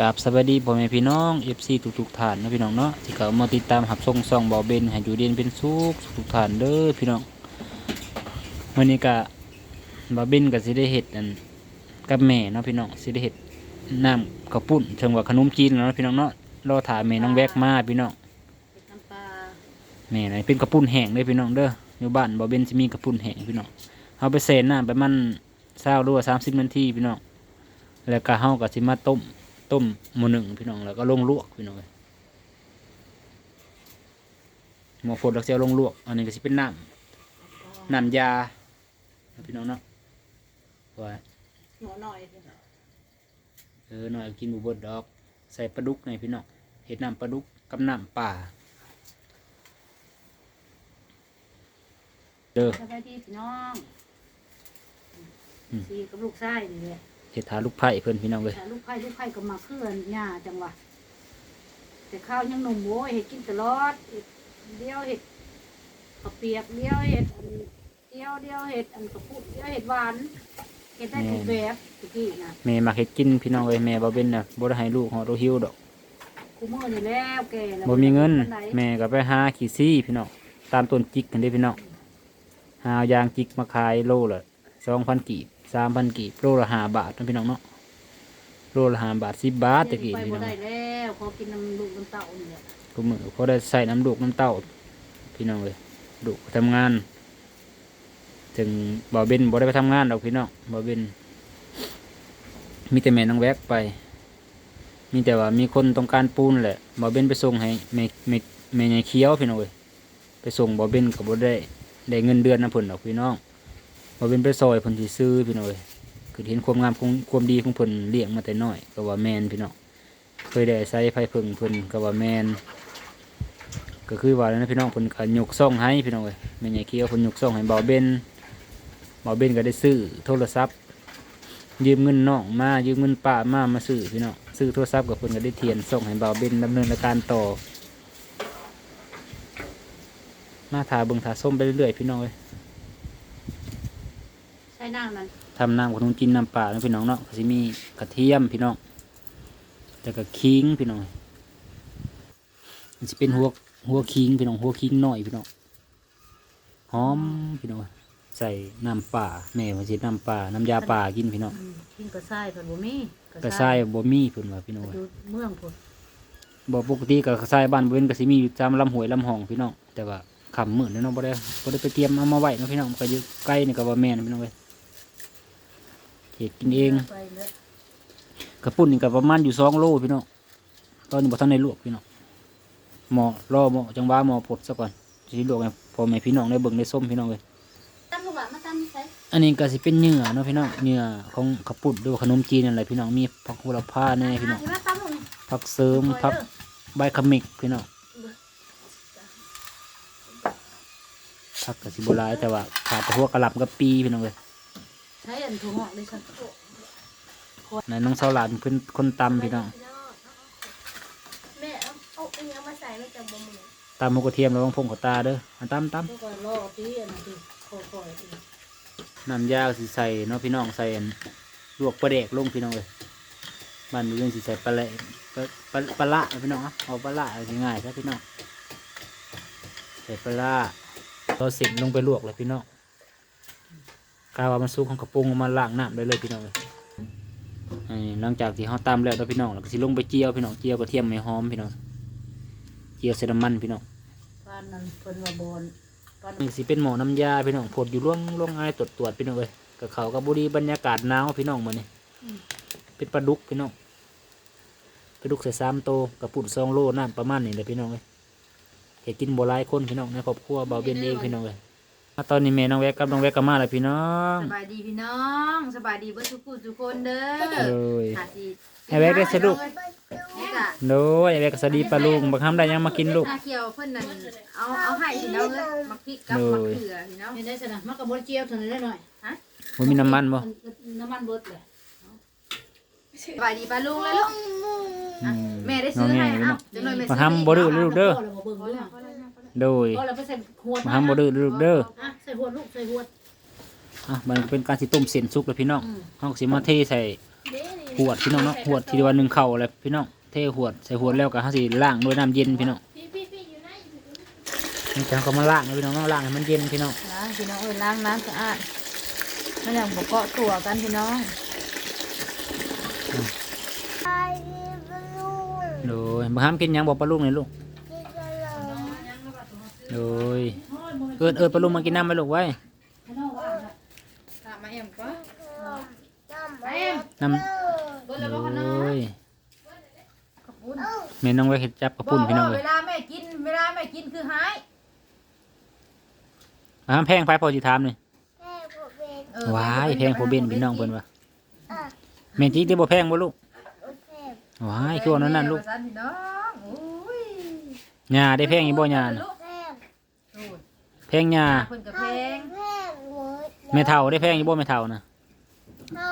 กับสวัสดีพ่อแม่พี่น้อง FC ทุกๆท่านนะพี่น้องเนาะที่เขามาติดตามหับส่งซองบาเบนให้อยู่เดียนเป็นสุขทุกท่านเด้อพี่น้องวันนี้ก็เบาเบนก็สิได้เฮ็ดอันกับแม่เนาะพี่น้องสิได้เฮ็ดน้ำข้าวปุ้นเชิงว่าขนมจีนเนาะพี่น้องเนาะรอถ่าแม่น้องแวกมาพี่น้องเป็นน้ำปลาแม่ไหนเป็นกระปุ้นแห้งเด้พี่น้องเด้ออยู่บ้านบ่เบนสิมีกระปุ้นแห้งพี่น้องเอาไปเซนน้ำประมาณ20หรือว่า30นาทีพี่น้องแล้วก็เฮาก็สิมาต้ม ต้มหม้อหนึ่งพี่น้องแล้วก็ลงลวกพี่น้องเอ้ยหม้อฝดแล้วสิเอาลงลวก อันนี้ก็สิเป็นน้ำน้ำยาพี่น้องเนาะว่าหัวหน่อยสิเออหน่อยกินบุบดดอก ใส่ปลาดุกในอยพี่น้องเห็ดน้ำปลาดุกกับน้ำป่าเด้อสบายดีพี่น้องอืมสีกับลูกชายนี่แหละ เห็ดทาลูกไผ่เพื่อนพี่น้องเลยแต่ลูกไผ่ลูกไผ่ก็มาเพื่อนหญ้าจังหวะแต่ข้าวยังหนุ่มโว้ยเห็ดกินตลอดเห็ดเดียวเห็ดข้าวเปียกเดียวเห็ดอันเดียวเดียวเห็ดอันกระปุกเดียวเห็ดหวานเห็ดได้ทุกแบบทุกที่นะแม่มาเห็ดกินพี่น้องเลยแม่บ่เป็นน่ะบ่ได้ให้ลูกหอดโรฮิวดอกกูมือนี่แล้วแกแล้วบ่มีเงินปาใดแม่ก็ไปหาขี้ซี่พี่น้องตามต้นจิกกันเด้พี่น้องหาเอายางจิกมาขายโลละสองพันกีบ สามพันกีบโลละห้าบาทนะพี่น้องเนาะโลละห้าบาทสิบบาทตะกี้ไปพี่บ่น้องได้แล้วขอกินน้ำลูกน้ำเต้านี่แหละก็มือพอได้ใส่น้ำลูกน้ำเต้าพี่น้องเลยลูกไปทำงาน ถึงบ่าวเบนบ่ได้ไปทำงานดอกพี่น้องบ่าวเบนมีแต่แม่น้องแวกไป มีแต่ว่ามีคนต้องการปูนแหละบ่าวเบนไปส่งให้แม่แม่แม่ใหญ่เคี้ยวพี่น้องเลยไปส่งบ่าวเบนกับบ่ได้ได้เงินเดือนนะเพิ่นดอกพี่น้อง บ่าวเบนไปซอยเพิ่นสิซื้อพี่น้องเลยคือเห็นความงามของความดีของเพิ่นเลี้ยงมาแต่น้อยก็ว่าแมนพี่น้องเคยได้ใส่ไผเพิ่งเพิ่นก็ว่าแมนก็คือว่าแล้วนะพี่น้องเพิ่นก็ยกซ่องให้พี่น้องเอ้ยแม่ใหญ่เคี้ยวเพิ่นยกซ่องให้เบาเบนเบาเบนก็ได้ซื้อโทรศัพท์ยืมเงินน้องมายืมเงินป้ามามาซื้อพี่น้องซื้อโทรศัพท์กับเพิ่นก็ได้เทียนส่งให้เบาเบนดำเนินการต่อมาถาเบิ่งถาส้มไปเรื่อยๆพี่น้องเอ้ย ช่นั่งนั้นทำน้ำขนมจีนน้ำปลาเนาะพี่น้องเนาะก็สิมีกระเทียมพี่น้องแล้วก็ขิงพี่น้องมันสิเป็นหัวหัวขิงพี่น้องหัวขิงน้อยพี่น้องหอมพี่น้องใส่น้ำปลาแม่ว่าสิน้ำปลาน้ำยาปลากินพี่น้องอืมกินกระซ้ายเพิ่นบ่มีกระชายบ่มีเพิ่นว่าพี่น้องอยู่เมืองพุ่นบ่ปกติก็กระชายบ้านบ่เว้นก็สิมีอยู่ตามลำห้วยลำห้องพี่น้องแต่ว่าคำมื้อนี้เนาะบ่ได้บ่ได้ไปเตรียมเอามาไว้เนาะพี่น้องมันก็อยู่ใกล้นี่ก็บ่แม่นพี่น้องเว้ย เฮ็ดกินเองไปแล้วกระปุ่นนี่ก็ประมาณอยู่สองโลพี่น้องตอนนี้บ่ทันได้ลวกพี่น้องหมอรอหมอจังหวะหมอปลดซะก่อนสิลวกให้พ่อแม่พี่น้องได้เบิ่งได้ส้มพี่น้องเลยตั้มลูกหลานมาตั้มใส่อันนี้ก็สิเป็นเนื้อเนาะพี่น้องเนื้อของกระปุ่นหรือว่าขนมจีนนั่นแหละพี่น้องมีผักโหระพาแน่พี่น้องมาตั้มลูกผักเสริมผักใบขมิกพี่น้องผักก็สิบ่หลายแต่ว่าขาดแต่หัวกระหล่ำกับปีพี่น้องเลย ใช้อันถั่วงอกเลยค่ะนั่นน้องสาวหลานเพิ่นคนตำพี่น้องแม่เอาเอาอันนี้เอามาใส่ไม่จับบะหมี่ตำหมูกระเทียมแล้วต้องพงขอตาเด้ออันตำตำแล้วก็รอที่อันนั้นดิค่อยๆดิน้ำยาก็สิใส่เนาะพี่น้องใส่อันลวกปลาแดกลงพี่น้องเลยบ้านเรื่องสิใส่ปลาแหละปลาปลาปลาละนะพี่น้องอะเอาปลาละเอาง่ายๆซะพี่น้องใส่ปลาละเราสิลงไปลวกเลยพี่น้อง กาว่ามันสุกของกระปุงเอามาล้างน้ำได้เลยพี่น้องเลยอันนี้หลังจากที่เขาตำแล้วเนาะพี่น้องแล้วก็สิลงไปเจียวพี่น้องเจียวกระเทียมไม่หอมพี่น้องเจียวเซน้ำมันพี่น้องบ้านนั้นเพิ่นว่าบอนบ้านนี่สิเป็นหมอน้ำยาพี่น้องผดอยู่ล่วงล่วงไอ้ตรวจตรวจพี่น้องเลยกับเขากับบุรีบรรยากาศหนาวพี่น้องมาเนี่เป็นปลาดุกพี่น้องปลาดุกใส่สามโตวกับปุ่นซองโลน้ำประมาณนี้เลยพี่น้องเลยเห็ดกินโบราณคนพี่น้องในครอบครัวเบาเบนเองพี่น้องเลยมา ตอนนี้แม่น้องแวกกับน้องแวกกับมาแล้วพี่น้องสบายดีพี่น้องสบายดีเพื่อทุกผู้ทุกคนเด้อเลยอาทีให้แวกได้สนุกนี่กะโน้ยแวกกับสวัสดีปลาลุงบังคับได้ยังมากินลูกอาเคียวเพิ่นนั่นเอาเอาให้พี่น้องเอ้ยมักพริกกับมักเขือพี่น้องเห็นได้สนะมันก็บ่ได้เจียวเท่านั้นได้หน่อยมันมีน้ำมันบ่น้ำมันเบิดเลยสบายดีป้าลุงเลยลูกอืมแม่ได้น้อซื้งอแง่ให้พี่เอ้าน้องจังเลยแม่มาทำบ่ดื้อลูกเด้อ โดยพอแล้วไปใส่ขวดมาทำบ่ดื้อลูกเด้ออะใส่หัวลูกใส่หัวอะมันเป็นการสิต้มเส้นสุกแล้วพี่น้องอืมห้องสิมาเทใส่หวดพี่น้องเนาะหวดทีเดียวหนึ่งเข่าเลยพี่น้องเทหวดใส่หวดแล้วก็ห้าสิล้างด้วยน้ำเย็นพี่น้องนี่จะก็มาล้างนะพี่น้องเนาะล้างให้มันเย็นพี่น้องล้างพี่น้องเอ้ยล้างน้ำสะอาดมันอย่างบกเกาะตัวกันพี่น้องโดยมาห้ามกินหยังบอกปลาลูกหน่อยลูก โดยเอิญเอิญปลาลูกมากินน้ำไหมลูกไว้ตามมาเอ็มก็น้ำเบิ้ลแล้วบอกขนโดมยขอบคุณแม่น้องไว้เห็ดจับกระปุ่นพี่น้องเลเวยลาแม่กิน เวลาแม่กินคือหาย มาห้ามแพงไฟพอจิถามเลยเออว้ายแพงพอเบนพี่น้องเพิ่นว่าแม่นจริงที่บ่แพงบ่ลูกว้ายคือว่านั้นนั่นลูกประสานพี่น้องโอ้ย หญ้าได้แพงอีบ่หญ้าน่ะลูกโอ้ยแพงหญ้าเพิ่นกับเพลงแม่เฒ่าได้แพงอีบ่แม่เฒ่านะเข้า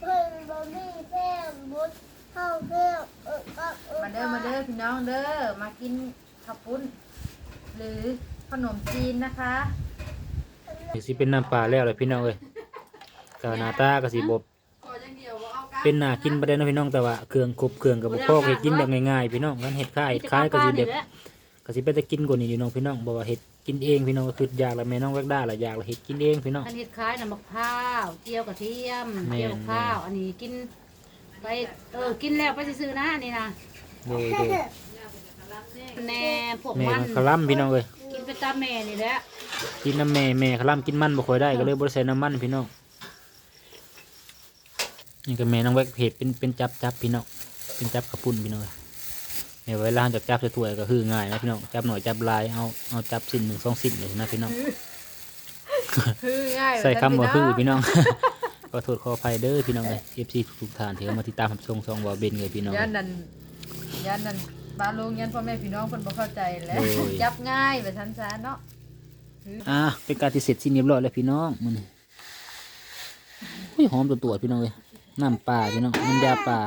เพิ่งบ่มีแป้งบุดเข้าเพิ่งเออก็เออมาเด้อมาเด้อพี่น้องเด้อมากินข้าวปุ้น หรือขนมจีนนะคะนี่สิเป็นน้ำปลาแล้วเลยพี่น้องเอ้ยก็หน้าตาก็สิบ่เป็นน่ากินบ่ได้เนาะพี่น้องแต่ว่าเครื่องครบเครื่องก็บ่พอเฮ็ดกินแบบง่ายๆพี่น้องกันเฮ็ดคล้ายเฮ็ดคล้ายก็สิแบบก็สิไปแต่กินกว่านี้อยู่น้องพี่น้องบ่ว่าเฮ็ด กินเองพี่น้องก็คืออยากแล้วแม่น้องแวกด้าละอยากแล้วเฮ็ดกินเองพี่น้อง อันเห็ดคล้ายน้ำมะพร้าวเจียวกระเทียมแม่น เจียวข้าว อันนี้กิน ไปเออกินแล้วไปซื้อๆนะอันนี่นะโดยโดยแหน่พวกแม่มันมันคลำพี่น้องเอ้ยกินไปตามแม่นี่แหละกินน้ำแม่แม่คลำกินมันบ่ค่อยได้ก็เลยบ่ได้ใส่น้ำมันพี่น้องนี่ก็แม่น้องแวกเฮ็ดเป็นเป็นจับจับพี่น้องเป็นจับกระปุ่นพี่น้องเอ้ย แม่เวลาเราจะจับใส่ถ้วยก็คือง่ายนะพี่น้องจับหน่อยจับหลายเอาเอาจับสิ้นหนึ่งสองสิ้นเลยนะพี่น้องคือง่ายใส่คำว่าคือพี่น้องขอโทษขออภัยเด้อพี่น้องเลยเอฟซีทุกๆท่านที่เข้ามาติดตามรับชมซองวอเบนเลยพี่น้องยันนั่นยันนั่นบาลุงยันพ่อแม่พี่น้องเพิ่นบ่เข้าใจแล้วโอ้ยจับง่ายแบบทันซาเนาะอะเป็นการที่เสร็จสิ้นเรียบร้อยแล้วพี่น้องมันอุ้ยหอมตัวตัวๆพี่น้องเลยน้ำปลาพี่น้องน้ำยาปลา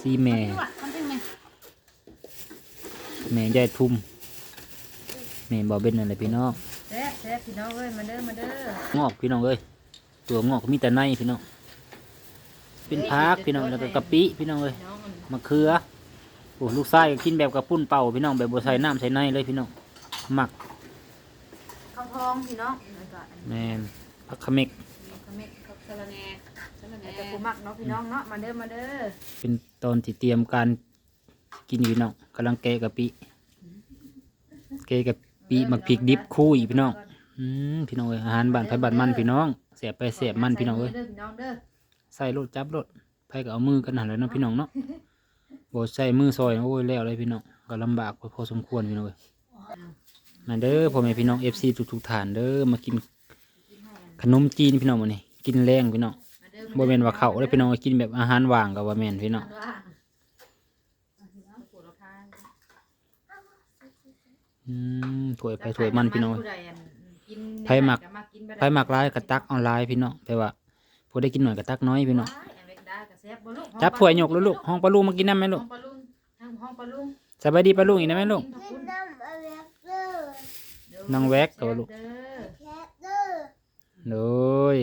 ซีแม่มันเป็นไง แม่ยายทุ่มแม่บอเบนนั่นแหละพี่น้องแซ่บแซ่บพี่น้องเอ้ยมาเด้อมาเด้องอกพี่น้องเอ้ยตัวงอกมีแต่ในพี่น้องเป็นพักพี่น้องแล้วก็กะปิพี่น้องเอ้ยพี่น้องมันมะเขือโอ้ลูกไส้ก็กินแบบกระปุ้นเป่าพี่น้องแบบบัใส่น้ำใส่ในเลยพี่น้องหมักข้าวทองพี่น้องแล้วก็อันแมนผักขะเมกนี้ขมิ้นข้าวสะระแหน่สะระแหน่แต่กูมักเนาะพี่น้องเนาะมาเด้อมาเด้อเป็นตอนที่เตรียมการ กินอยู่พี่น้องกำลังแกะกะปิแกะกะปิหมักพริกดิบคู่อีกพี่น้องอืมพี่น้องเอ้ยอาหารบ้านไผบ้านมันพี่น้องเสียบไปเสียบมันพี่น้องเอ้ยใส่มืเด้อพี่น้องเด้อใส่รถจับรถไผก็เอามือกันหันเลยเนาะพี่น้องเนาะบ่ใส่มือซอยโอ้ยแล้วเลยพี่น้องก็ลำบากพอสมควรพี่น้องเอ้ยมาเด้อพ่อแม่พี่น้อง FC ทุกๆท่านเด้อมากินขนมจีนพี่น้องมื้อนี้กินแรงพี่น้องมาเด้อบ่แม่นว่าเขาได้พี่น้องกินแบบอาหารว่างก็ว่าแม่นพี่น้อง ว่าปวดละพาน อืมถวยไปถวยมันพี่น้องผู้ใดอันกินไผหมักก็มากินบ่ไผมักหลายก็ตักเอาหลายพี่น้องแต่ว่าผู้ได้กินหน่อยก็ตักน้อยพี่น้องว้ายอันเล็กได้ก็แซ่บบ่ลูกจับถ้วยยกแล้วลูกห้องปลาลูกมากินน้ำไหมห้ลูอกงปลาลุงทางห้องปลาลุงสบายดีปลาลูกอีกนะไหมลูกกินข้าวกิปุ้นนน้ำอะไรเด้อน้องแวกกับลูกเด้อแคทเด้อโดย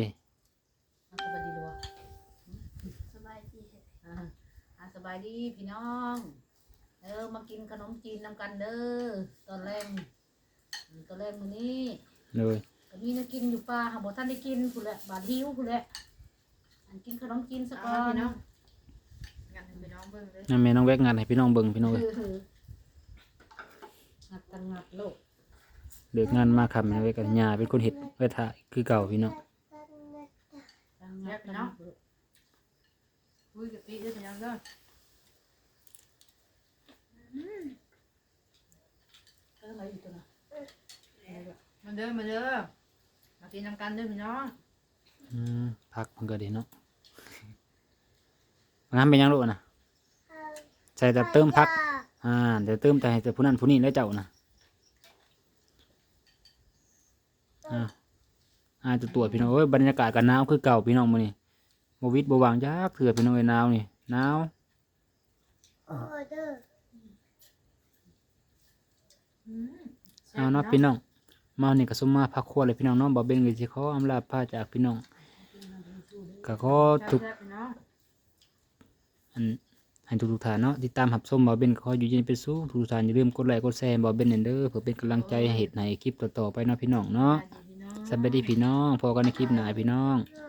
สบายดีลูกสบายดีอ่าอ่าสบายดีพี่น้อง เด้อมากินขนมจีนนำกันเด้อตอนแรกอืมตอนแรกมื้อนี้โดยก็มีนักกินอยู่ป่าหาบ่ทันได้กินพุ่นแหละบาดหิวพุ่นแหละอันกินขนมจีนซะก่อนเนาะงั้นให้พี่น้องเบิ่งเลยนั่นแม่น้องแวกงานให้พี่น้องเบิ่งพี่น้องเลยงัดตังงัดโลกเลิกงานมาครับแม่น้องแวกกันยาเป็นคนเห็ดไว้ท่าคือเก่าพี่น้องตังงัดตังงัดโลกคุยกับพี่เด้อพี่น้องเด้อ อออะไรอยู่ตัวน่ะมาเด้อมาเด้อมากินนำกันเด้อพี่น้องอืมพักมันก็ดีเนาะงานเป็นยังลูกนะใส่แต่เติมพัก อ่าเดี๋ยวเติมแต่ให้แต่ผู้นั้นผู้นี้แล้วเจ้านะอ่าอ่าจะตรวจพี่น้องเอ้ยบรรยากาศกันหนาวคือเก่าพี่น้องมื้อนี้บวิดบวางยากเถื่อพี่น้องเอ้ยหนาวนี่หนาวโอ้ เด้อเอาเนาะพี่น้องมานี่ก็สมมาพักครัวเลยพี่น้องเนาะบ่เป็นก็สิขออำลาพาจากพี่น้องก็ขอทุกแซ่บๆพี่น้องอันให้ทุกๆท่านเนาะติดตามรับชมบ่เบนขออยู่เย็นเป็นสุขทุกๆท่านอย่าลืมกดไลค์กดแชร์บ่เบนเด้อเพื่อเป็นกำลังใจให้เฮ็ดให้คลิปต่อๆไปเนาะพี่น้องเนาะพี่น้องสวัสดีพี่น้องพอกันในคลิปหน้าพี่น้องน้อง